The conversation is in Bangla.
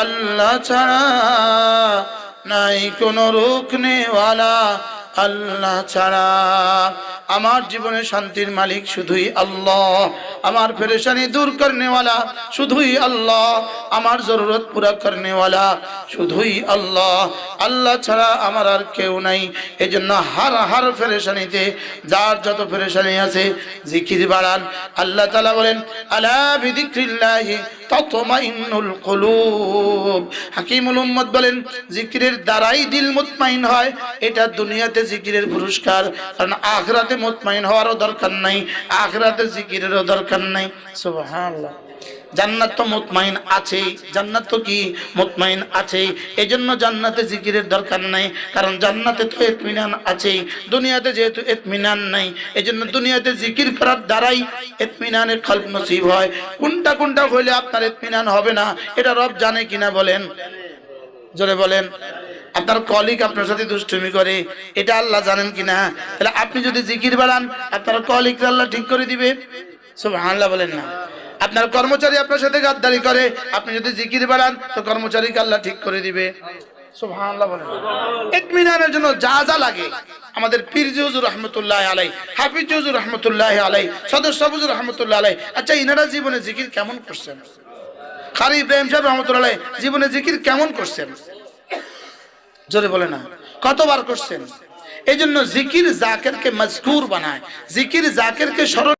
আল্লাহ ছাড়া নাই কোনো রোগ নেওয়ালা আল্লাহ ছাড়া। আমার জীবনে শান্তির মালিক শুধুই আল্লাহ। আমার ফেরেশানি দূর করনেওয়ালা শুধুই আল্লাহ। আমার জরুরত পুরা করনেওয়ালা। শুধুই আল্লাহ। আল্লাহ ছাড়া আমার আর কেউ নাই। এই জন্য হার হার ফেরেশানিতে, যার যত ফেরেশানি আছে, জিকির বাড়ান। আল্লাহ তালা বলেন, আলা বিদিক্রিল্লাহি ততমাইন্নুল কুলুব। হাকিমুল উম্মত বলেন, জিকিরের দ্বারাই দিল মুতমাইন হয়। এটা দুনিয়াতে জিকিরের পুরস্কার। কারণ আখরাতে মুতমাইন হওয়ারও দরকার নাই। আখরাতে জিকিরেরও দরকার নাই। সুবহানাল্লাহ। জান্নাত তো মুতমাইন আছেই। জান্নাত তো কি মুতমাইন আছেই? এই জন্য জান্নাতে জিকিরের দরকার নাই, কারণ জান্নাতে তো এতমিনান আছেই। দুনিয়াতে যেহেতু এতমিনান নাই এই জন্য দুনিয়াতে জিকির করার দ্বারাই এতমিনানের কল্প নসিব হয়। কোনটা কোনটা হইলে আপনার এতমিনান হবে না, এটা রব জানে কিনা বলেন? জোরে বলেন। আপনার কলিগ আপনার সাথে দুষ্টুমি করে, এটা আল্লাহ জানেন কিনা? তাহলে আপনি যদি জিকির বাড়ান, আপনার কলিগ আল্লাহ ঠিক করে দিবে? সব আল্লাহ বলেন না। আপনার কর্মচারী আপনার সাথে গাদ্দারি করে। আপনি যদি জিকির বাড়ান, তো কর্মচারীকে আল্লাহ ঠিক করে দিবে। আলাই রহমতুল্লাহ আলাই আচ্ছা ইনারা জীবনে জিকির কেমন করছেন? সাহেব জীবনে জিকির কেমন জোরে বলে না। কতবার করছেন? এই জন্য জিকির জাকেরকে মজকুর বানায়। জিকির জাকেরকে স্মরণ